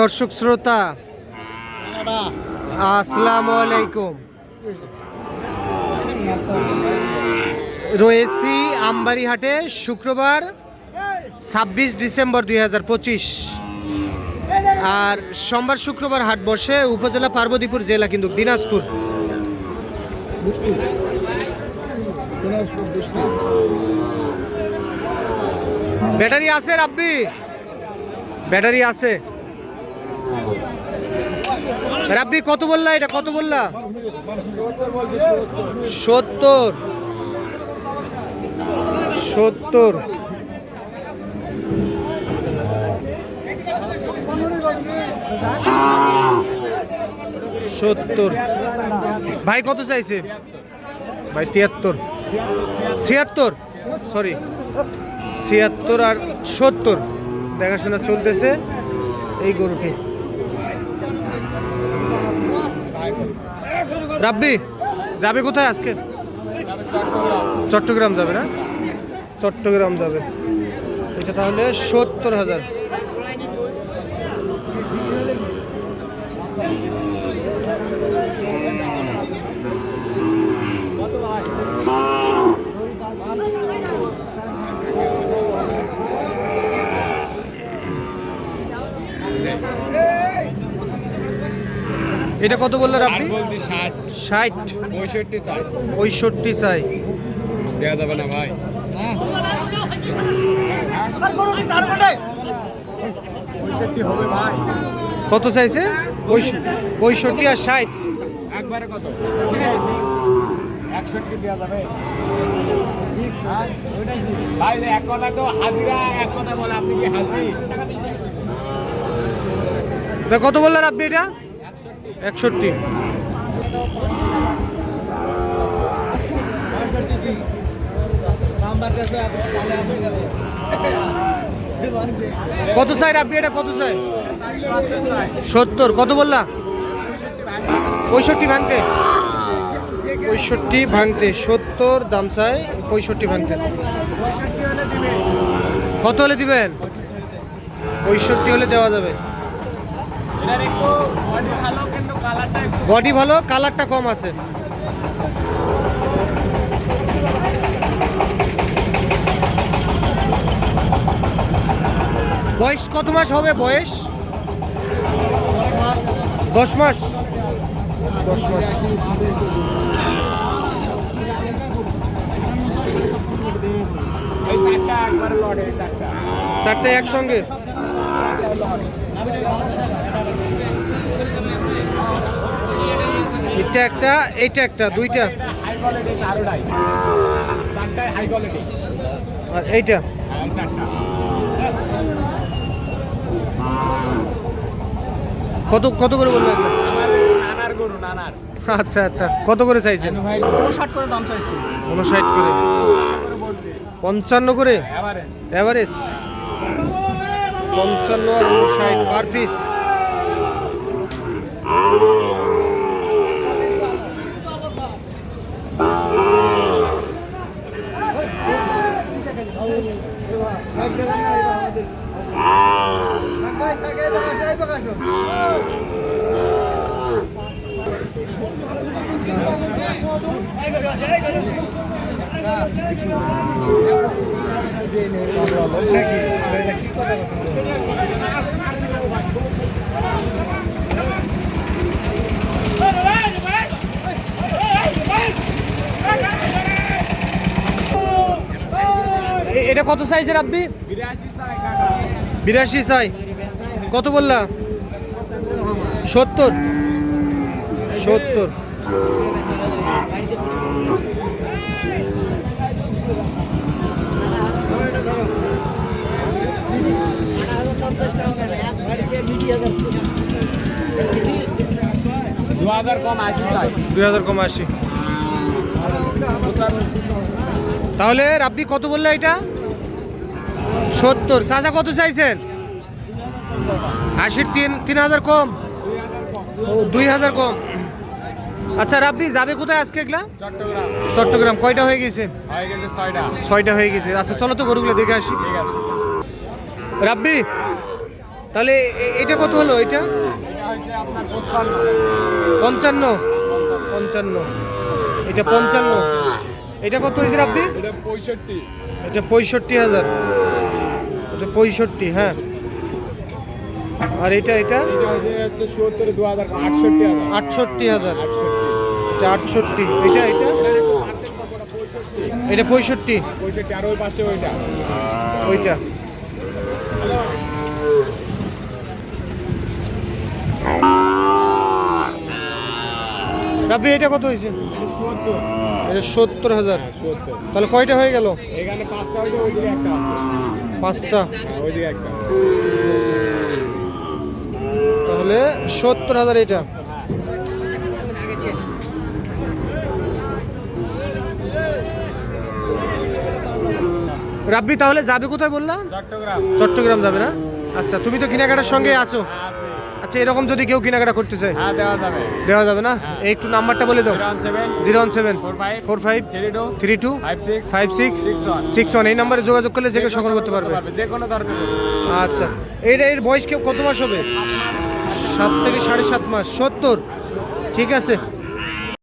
দর্শক শ্রোতা আসসালামু আলাইকুম। রয়েছি আমবাড়িহাটে শুক্রবার ছাব্বিশ ডিসেম্বর দুই হাজার পঁচিশ। আর সোমবার শুক্রবার হাট বসে উপজেলা পার্বতীপুর জেলা কিন্তু দিনাজপুর। ব্যাটারি আছে রাব্বি? ব্যাটারি আছে। রাব্বি, কত বললা এটা? কত বললা? সত্তর। সত্তর। সত্তর। ভাই, কত চাইছে? ভাই, তিয়াত্তর। ছিয়াত্তর? সরি। ছিয়াত্তর আর সত্তর। দেখাশোনা চলতেছে এই গরুটি। রাব্বি, যাবে কোথায় আজকে? চট্টগ্রাম যাবে না? চট্টগ্রাম যাবে। এটা তাহলে সত্তর হাজার। এটা কত বললেন আপনি? বলছি ষাট। ষাট। পঁয়ষট্টি ষাট। পঁয়ষট্টি চাই। দেওয়া যাবে না ভাই। পঁয়ষট্টি হবে ভাই কত চাইছে? পঁয়ষ- পঁয়ষট্টি আর ষাট। একবারে কত? একষট্টি দেওয়া যাবে। ভাই এক কথা তো হাজিরা এক কথা বলে আপনি কি হাজি তা কত বললেন আপনি এটা? একষট্টি। কত চাই আপনি এটা? কত চাই? সত্তর। কত বললা? পঁয়ষট্টি ভাঙতে। পঁয়ষট্টি ভাঙতে। সত্তর দাম চাই পঁয়ষট্টি ভাঙতে। কত হলে দিবেন? পঁয়ষট্টি হলে দেওয়া যাবে। বডি ভালো কালারটা কম আছে। বয়স কত মাস হবে বয়স? দশ মাস। দশ মাস। চারটে একসঙ্গে? এটা একটা এটা একটা দুইটা। হাই কোয়ালিটি চারোটাই শার্টটাই হাই কোয়ালিটি আর এইটা। কত কত করে বলল আচ্ছা আচ্ছা। কত করে চাইছেন ষাট করে দাম চাইছি। উনষাট করে। পঞ্চান্ন করে? এভারেজ পঞ্চান্ন আর উনষাট পার পিস এটা কত সাইজের আপনি বিরাশি কাকা বিরাশি চাই কত বললা? সত্তর। সত্তর। দু হাজার কম আশি চাই দুই হাজার কম আশি। তাহলে আপনি কত বললে এটা? সত্তর। চাচা কত চাইছেন? আশির তিন তিন হাজার কম? ও দুই হাজার কম। আচ্ছা রাব্বি যাবে কোথায় আজকে এগুলা? চট্টগ্রাম। কয়টা হয়ে গেছে? ছয়টা। হয়ে গেছে। আচ্ছা চলো তো গরুগুলো দেখে আসি। রাব্বি তাহলে এটা কত হলো এটা? পঞ্চান্ন। পঞ্চান্ন। এটা পঞ্চান্ন। এটা কত হয়েছে রাব্বি? এটা পঁয়ষট্টি। এটা পঁয়ষট্টি হাজার। এটা পঁয়ষট্টি হ্যাঁ। আর এটা এটা? হচ্ছে সত্তর দু হাজার আটষট্টি হাজার। আটষট্টি হাজার। এটা আটষট্টি। এটা এটা? এটা পঁয়ষট্টি। পঁয়ষট্টি আর ওই পাশে ওইটা। ওইটা। রাব্বি এটা কত হয়েছে? এটা সত্তর। হাজার। হ্যাঁ তাহলে কয়টা হয়ে গেল? এখানে পাঁচটা হয়েছে ওইদিকে একটা আছে। পাঁচটা। ওইদিকে একটা। তাহলে সত্তর হাজার এটা। রাব্বি তাহলে যাবে কোথায় বললাম চট্টগ্রাম। যাবে না? আচ্ছা তুমি তো কেনাকাটার সঙ্গে আছো। হ্যাঁ আচ্ছা এরকম যদি কেউ কেনাকাটা করতে চায় হ্যাঁ দেওয়া যাবে। না? এই একটু নাম্বারটা বলে দাও। Zero one seven. Four five. Three two. Five six. Six. One. এই নাম্বারে যোগাযোগ করলে যে কেউ সংগ্রহ করতে পারবে। আচ্ছা। এটা এর বয়স কেউ কত মাস হবে? সাত থেকে সাড়ে সাত মাস সত্তর। ঠিক আছে?